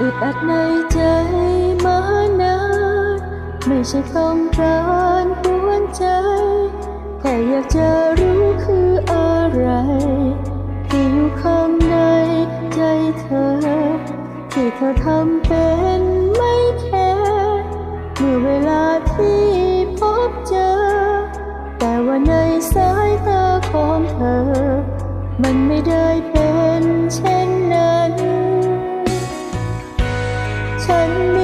อึดอัดในใจมานาน ไม่ใช่ต้องการกวนใจ แค่อยากจะรู้คืออะไร ที่อยู่ข้างในใจเธอ ที่เธอทำเป็นไม่แคร์เมื่อเวลาที่พบเจอ แต่ว่าในสายตาของเธอ มันไม่ได้เป็น ฉั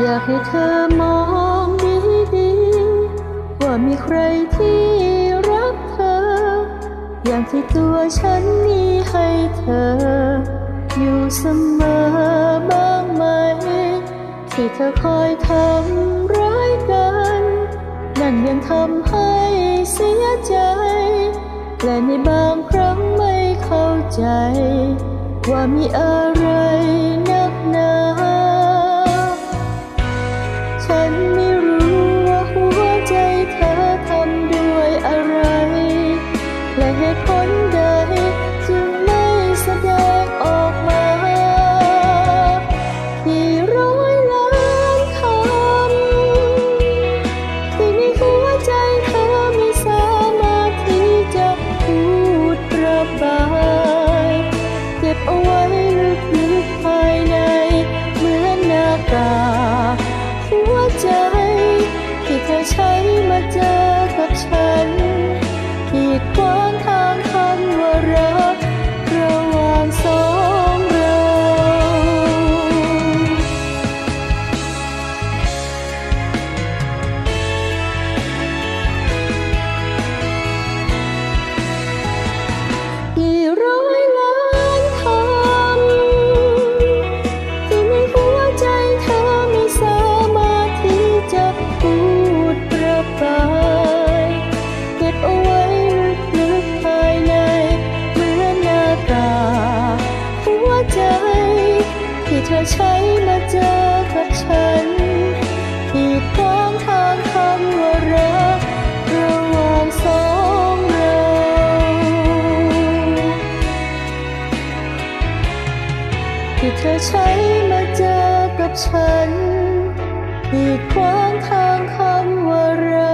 อยากให้เธอมองดีๆ ว่ามีใครที่รักเธอ อย่างที่ตัวฉันมีให้เธอ อยู่เสมอบ้างไหม ที่เธอคอยทำร้ายกัน นั่นยังทำให้เสียใจ และในบางครั้งไม่เข้าใจ ว่ามีอะไร มาเจอ อใช้มาเจอกับฉันที่ขวางทางคำว่ารักระหว่างสองเราที่เธอใช้มาเจอกับฉันที่ขวางทางคำว่ารัก